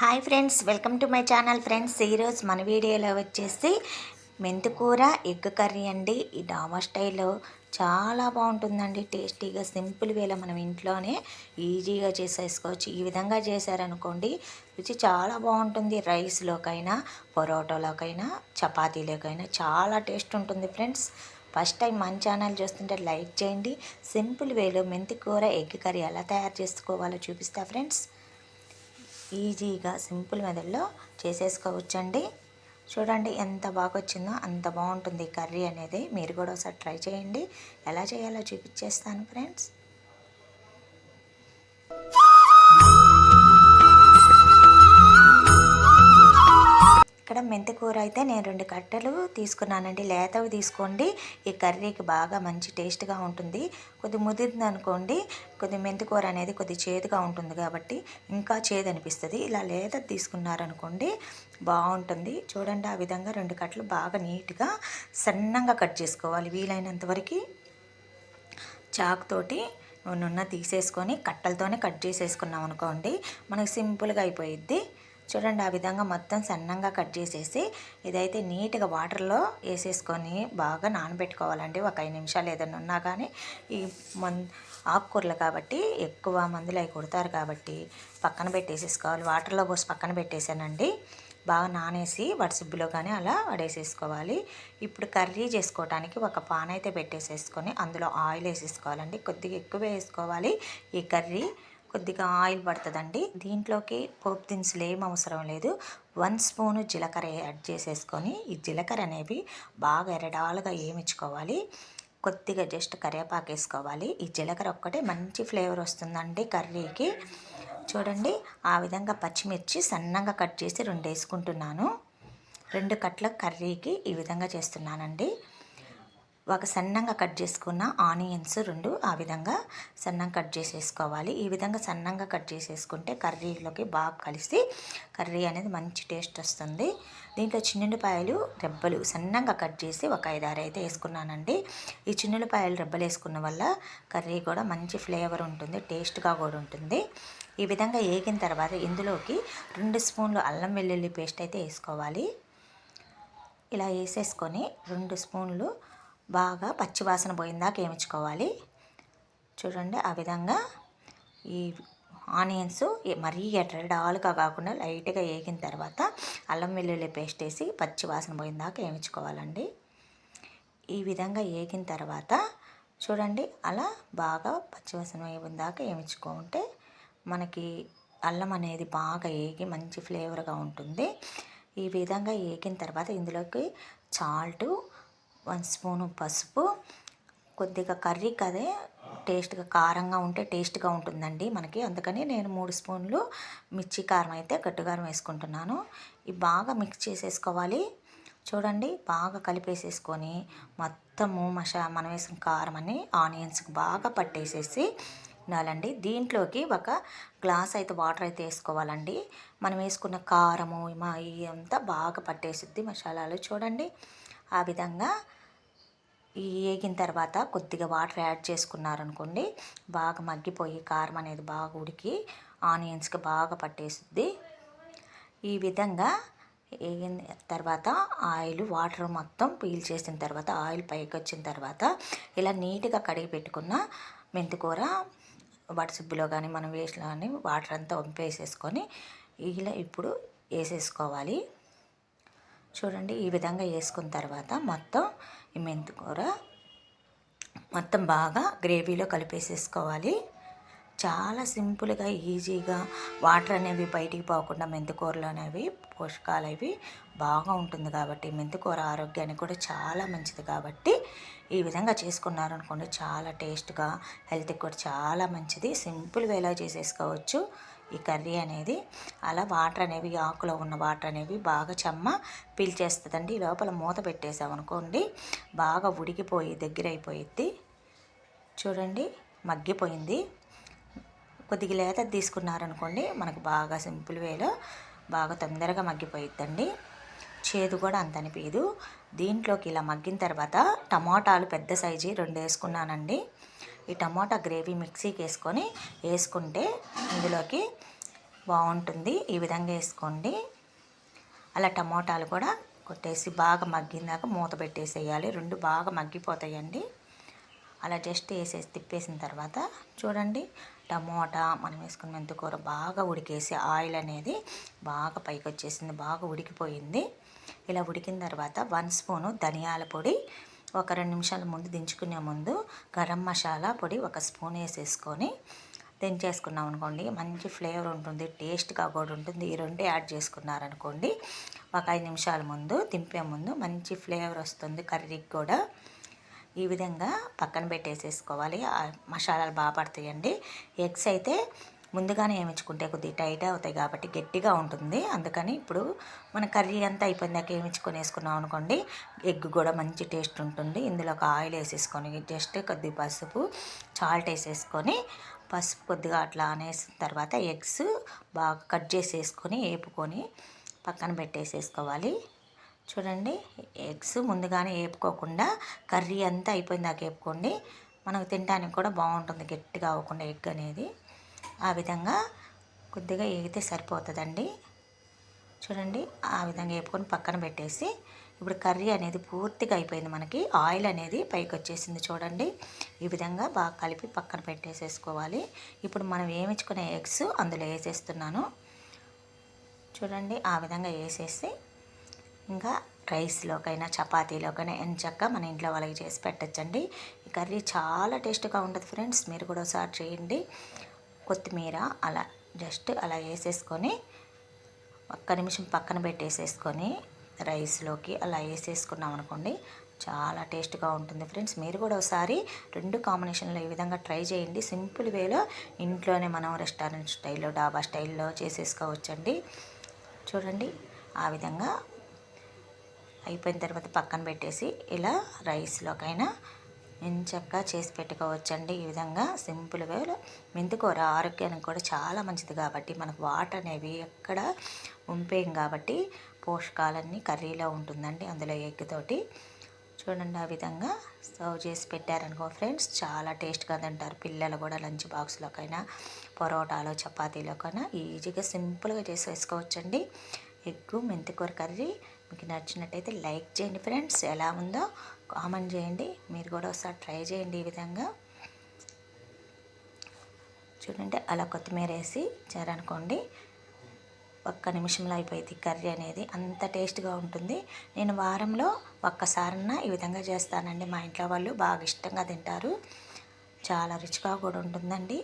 Hi friends welcome to my channel friends. ఈరోజు మన వీడియోలో వచ్చేసి మెంతికూర ఎగ్ కర్రీ అండి. ఈ డాబా స్టైల్లో చాలా బాగుంటుందండి. టేస్టీగా సింపుల్ వేలో మనం ఇంట్లోనే ఈజీగా చేసేసుకోవచ్చు. ఈ విధంగా చేశారనుకోండి రుచి చాలా బాగుంటుంది. రైస్లోకైనా పొరోటోలోకైనా చపాతీలోకైనా చాలా టేస్ట్ ఉంటుంది ఫ్రెండ్స్. ఫస్ట్ టైం మన ఛానల్ చూస్తుంటే లైక్ చేయండి. సింపుల్ వేలో మెంతి కూర ఎగ్ కర్రీ ఎలా తయారు చేసుకోవాలో చూపిస్తా ఫ్రెండ్స్. ఈజీగా సింపుల్ మెథడ్లో చేసేసుకోవచ్చండి. చూడండి ఎంత బాగా వచ్చిందో అంత బాగుంటుంది కర్రీ అనేది. మీరు కూడా ఒకసారి ట్రై చేయండి. ఎలా చేయాలో చూపించేస్తాను ఫ్రెండ్స్. మెంతి కూర అయితే నేను రెండు కట్టెలు తీసుకున్నానండి. లేతవి తీసుకోండి. ఈ కర్రీకి బాగా మంచి టేస్ట్గా ఉంటుంది. కొద్ది ముదిరింది అనుకోండి కొద్ది మెంతి కూర అనేది కొద్ది చేదుగా ఉంటుంది కాబట్టి ఇంకా చేదు అనిపిస్తుంది ఇలా లేత తీసుకున్నారనుకోండి బాగుంటుంది. చూడండి ఆ విధంగా రెండు కట్టలు బాగా నీట్గా సన్నంగా కట్ చేసుకోవాలి. వీలైనంత వరకు చాకుతోటి నున్న తీసేసుకొని కట్టలతోనే కట్ చేసేసుకున్నాం అనుకోండి మనకి సింపుల్గా అయిపోయిద్ది. చూడండి ఆ విధంగా మొత్తం సన్నంగా కట్ చేసేసి ఇదైతే నీట్గా వాటర్లో వేసేసుకొని బాగా నానబెట్టుకోవాలండి. ఒక ఐదు నిమిషాలు ఏదైనా ఉన్నా కానీ ఈ మన్ ఆకుకూరలు కాబట్టి ఎక్కువ మందులు అవి కుడతారు కాబట్టి పక్కన పెట్టేసేసుకోవాలి. వాటర్లో పోసి పక్కన పెట్టేసానండి. బాగా నానేసి వడసిబ్బులో కానీ అలా వడేసేసుకోవాలి. ఇప్పుడు కర్రీ చేసుకోవడానికి ఒక పాన్ అయితే పెట్టేసేసుకొని అందులో ఆయిల్ వేసేసుకోవాలండి. కొద్దిగా ఎక్కువ వేసుకోవాలి. ఈ కర్రీ కొద్దిగా ఆయిల్ పడుతుందండి. దీంట్లోకి పోపు దినుసులు ఏం అవసరం లేదు. వన్ స్పూను జీలకర్ర యాడ్ చేసేసుకొని ఈ జీలకర్ర అనేవి బాగా ఎరడాలుగా ఏమిచ్చుకోవాలి కొద్దిగా జస్ట్ కరివేపాకు వేసుకోవాలి. ఈ జీలకర్ర ఒక్కటే మంచి ఫ్లేవర్ వస్తుందండి కర్రీకి. చూడండి ఆ విధంగా పచ్చిమిర్చి సన్నగా కట్ చేసి రెండు వేసుకుంటున్నాను. రెండు కట్ల కర్రీకి ఈ విధంగా చేస్తున్నానండి. ఒక సన్నంగా కట్ చేసుకున్న ఆనియన్స్ రెండు ఆ విధంగా సన్నంగా కట్ చేసేసుకోవాలి. ఈ విధంగా సన్నంగా కట్ చేసేసుకుంటే కర్రీలోకి బాగా కలిసి కర్రీ అనేది మంచి టేస్ట్ వస్తుంది. దీంట్లో చిన్నులపాయలు రెబ్బలు సన్నంగా కట్ చేసి ఒక ఐదారు అయితే వేసుకున్నానండి. ఈ చిన్నులపాయలు రెబ్బలు వేసుకున్న వల్ల కర్రీ కూడా మంచి ఫ్లేవర్ ఉంటుంది టేస్ట్గా కూడా ఉంటుంది. ఈ విధంగా వేగిన తర్వాత ఇందులోకి రెండు స్పూన్లు అల్లం వెల్లుల్లి పేస్ట్ అయితే వేసుకోవాలి. ఇలా వేసేసుకొని రెండు స్పూన్లు బాగా పచ్చివాసన పోయిందాక వేయించుకోవాలి చూడండి ఆ విధంగా ఈ ఆనియన్స్ మరీ ఎర్రడాలుగా కాకుండా లైట్గా వేగిన తర్వాత అల్లం వెల్లుల్లి పేస్ట్ వేసి పచ్చి వాసన పోయిందాక వేయించుకోవాలండి ఈ విధంగా వేగిన తర్వాత చూడండి అలా బాగా పచ్చివాసన వేయిందాక వేయించుకుంటే మనకి అల్లం అనేది బాగా వేగి మంచి ఫ్లేవర్గా ఉంటుంది. ఈ విధంగా వేగిన తర్వాత ఇందులోకి సాల్టు వన్ స్పూను పసుపు కొద్దిగా కర్రీ కదే టేస్ట్గా కారంగా ఉంటే టేస్ట్గా ఉంటుందండి మనకి. అందుకని నేను మూడు స్పూన్లు మిర్చి కారం అయితే గట్టుకారం వేసుకుంటున్నాను. ఇవి బాగా మిక్స్ చేసేసుకోవాలి. చూడండి బాగా కలిపేసేసుకొని మొత్తము మషా మనం వేసిన కారం అని ఆనియన్స్కి బాగా పట్టేసేసి ఉండాలండి. దీంట్లోకి ఒక గ్లాస్ అయితే వాటర్ అయితే వేసుకోవాలండి. మనం వేసుకున్న కారము మా అంతా బాగా పట్టేసిద్ది మసాలాలు. చూడండి ఆ విధంగా వేగిన తర్వాత కొద్దిగా వాటర్ యాడ్ చేసుకున్నారనుకోండి బాగా మగ్గిపోయి కారం అనేది బాగా ఉడికి ఆనియన్స్కి బాగా పట్టేస్తుంది ఈ విధంగా వేగిన తర్వాత ఆయిల్ వాటర్ మొత్తం పీల్ చేసిన తర్వాత ఆయిల్ పైకి వచ్చిన తర్వాత ఇలా నీట్గా కడిగి పెట్టుకున్న మెంతికూర వడసబ్బులో కానీ మనం వేసిన కానీ వాటర్ అంతా వంపేసేసుకొని ఇలా ఇప్పుడు వేసేసుకోవాలి. చూడండి ఈ విధంగా వేసుకున్న తర్వాత మొత్తం ఈ మెంతికూర మొత్తం బాగా గ్రేవీలో కలిపేసేసుకోవాలి. చాలా సింపుల్గా ఈజీగా వాటర్ అనేవి బయటికి పోకుండా మెంతికూరలు అనేవి పోషకాలు అవి బాగా ఉంటుంది కాబట్టి మెంతికూర ఆరోగ్యానికి కూడా చాలా మంచిది కాబట్టి ఈ విధంగా చేసుకున్నారనుకోండి చాలా టేస్ట్గా హెల్త్కి కూడా చాలా మంచిది. సింపుల్ వేలా చేసేసుకోవచ్చు? ఈ కర్రీ అనేది అలా వాటర్ అనేవి ఆకులో ఉన్న వాటర్ అనేవి బాగా చెమ్మ పీల్చేస్తుందండి. లోపల మూత పెట్టేసామనుకోండి బాగా ఉడికిపోయి దగ్గర అయిపోయిద్ది చూడండి మగ్గిపోయింది. కొద్దిగా లేత తీసుకున్నారనుకోండి మనకు బాగా సింపుల్ వేలో బాగా తొందరగా మగ్గిపోయిద్దండి. చేదు కూడా అంత అనిపించదు దీంట్లోకి ఇలా మగ్గిన తర్వాత టమాటాలు పెద్ద సైజు రెండు వేసుకున్నానండి. ఈ టమాటా గ్రేవీ మిక్సీకి వేసుకొని వేసుకుంటే ఇందులోకి బాగుంటుంది. ఈ విధంగా వేసుకోండి. అలా టమోటాలు కూడా కొట్టేసి బాగా మగ్గిందాక మూత పెట్టేసేయాలి. రెండు బాగా మగ్గిపోతాయండి. అలా జస్ట్ వేసేసి తిప్పేసిన తర్వాత చూడండి టమోటా మనం వేసుకున్న మెంతికూర బాగా ఉడికేసి ఆయిల్ అనేది బాగా పైకి వచ్చేసింది బాగా ఉడికిపోయింది. ఇలా ఉడికిన తర్వాత వన్ స్పూను ధనియాల పొడి ఒక రెండు నిమిషాల ముందు దించుకునే ముందు గరం మసాలా పొడి ఒక స్పూన్ వేసేసుకొని దించేసుకున్నాం అనుకోండి. మంచి ఫ్లేవర్ ఉంటుంది టేస్ట్గా కూడా ఉంటుంది. ఈ రెండు యాడ్ చేసుకున్నారనుకోండి ఒక ఐదు నిమిషాల ముందు దింపే ముందు మంచి ఫ్లేవర్ వస్తుంది కర్రీకి కూడా. ఈ విధంగా పక్కన పెట్టేసేసుకోవాలి. మసాలాలు బాగా పడతాయండి. ఎగ్స్ అయితే ముందుగానే ఏమించుకుంటే కొద్దిగా టైట్ అవుతాయి కాబట్టి గట్టిగా ఉంటుంది. అందుకని ఇప్పుడు మన కర్రీ అంతా అయిపోయిందాక ఏమించుకొని వేసుకున్నాం అనుకోండి ఎగ్ కూడా మంచి టేస్ట్ ఉంటుంది. ఇందులో ఒక ఆయిల్ వేసేసుకొని జస్ట్ కొద్ది పసుపు చాల్ట్ వేసేసుకొని పసుపు కొద్దిగా అట్లా అనేసిన తర్వాత ఎగ్స్ బాగా కట్ చేసేసుకొని వేపుకొని పక్కన పెట్టేసేసుకోవాలి. చూడండి ఎగ్స్ ముందుగానే వేపుకోకుండా కర్రీ అంతా అయిపోయిందాక వేపుకోండి మనకు తినడానికి కూడా బాగుంటుంది గట్టిగా అవ్వకుండా ఎగ్ అనేది. ఆ విధంగా కొద్దిగా వేగితే సరిపోతుందండి. చూడండి ఆ విధంగా వేపుకొని పక్కన పెట్టేసి ఇప్పుడు కర్రీ అనేది పూర్తిగా అయిపోయింది మనకి. ఆయిల్ అనేది పైకి వచ్చేసింది చూడండి. ఈ విధంగా బాగా కలిపి పక్కన పెట్టేసేసుకోవాలి. ఇప్పుడు మనం వేయించుకునే ఎగ్స్ అందులో వేసేస్తున్నాను. చూడండి ఆ విధంగా వేసేసి ఇంకా రైస్లోకైనా చపాతీలోకైనా ఎంచక్క మన ఇంట్లో వాళ్ళకి చేసి పెట్టచ్చండి. ఈ కర్రీ చాలా టేస్ట్గా ఉంటుంది ఫ్రెండ్స్. మీరు కూడా ఒకసారి చేయండి. కొత్తిమీర అలా జస్ట్ అలా వేసేసుకొని ఒక్క నిమిషం పక్కన పెట్టేసేసుకొని రైస్లోకి అలా వేసేసుకున్నాం అనుకోండి చాలా టేస్ట్గా ఉంటుంది ఫ్రెండ్స్. మీరు కూడా ఒకసారి రెండు కాంబినేషన్లో ఈ విధంగా ట్రై చేయండి. సింపుల్ వేలో ఇంట్లోనే మనం రెస్టారెంట్ స్టైల్లో డాబా స్టైల్లో చేసేసుకోవచ్చండి. చూడండి ఆ విధంగా అయిపోయిన తర్వాత పక్కన పెట్టేసి ఇలా రైస్లోకైనా ఎంచక్కా చేసి పెట్టుకోవచ్చండి. ఈ విధంగా సింపుల్ వేలో మెంతికూర ఆరోగ్యానికి కూడా చాలా మంచిది కాబట్టి మనకు వాటర్ అనేవి ఎక్కడ ఉంపేయం కాబట్టి పోషకాలన్నీ కర్రీలో ఉంటుందండి అందులో ఎగ్తోటి చూడండి ఆ విధంగా సర్వ్ చేసి పెట్టారనుకో ఫ్రెండ్స్ చాలా టేస్ట్గా తింటారు. పిల్లలు కూడా లంచ్ బాక్స్లోకైనా పొరోటాలో చపాతీలోకైనా ఈజీగా సింపుల్గా చేసి వేసుకోవచ్చండి ఎగ్గు మెంతికూర కర్రీ మీకు నచ్చినట్టయితే లైక్ చేయండి ఫ్రెండ్స్. ఎలా ఉందో కామెంట్ చేయండి. మీరు కూడా ఒకసారి ట్రై చేయండి ఈ విధంగా. చూడండి అలా కొత్తిమీర వేసి చేరనుకోండి. ఒక్క నిమిషంలో అయిపోయింది కర్రీ అనేది. అంత టేస్ట్గా ఉంటుంది. నేను వారంలో ఒక్కసారన్నా ఈ విధంగా చేస్తానండి. మా ఇంట్లో వాళ్ళు బాగా ఇష్టంగా తింటారు. చాలా రుచిగా కూడా ఉంటుందండి.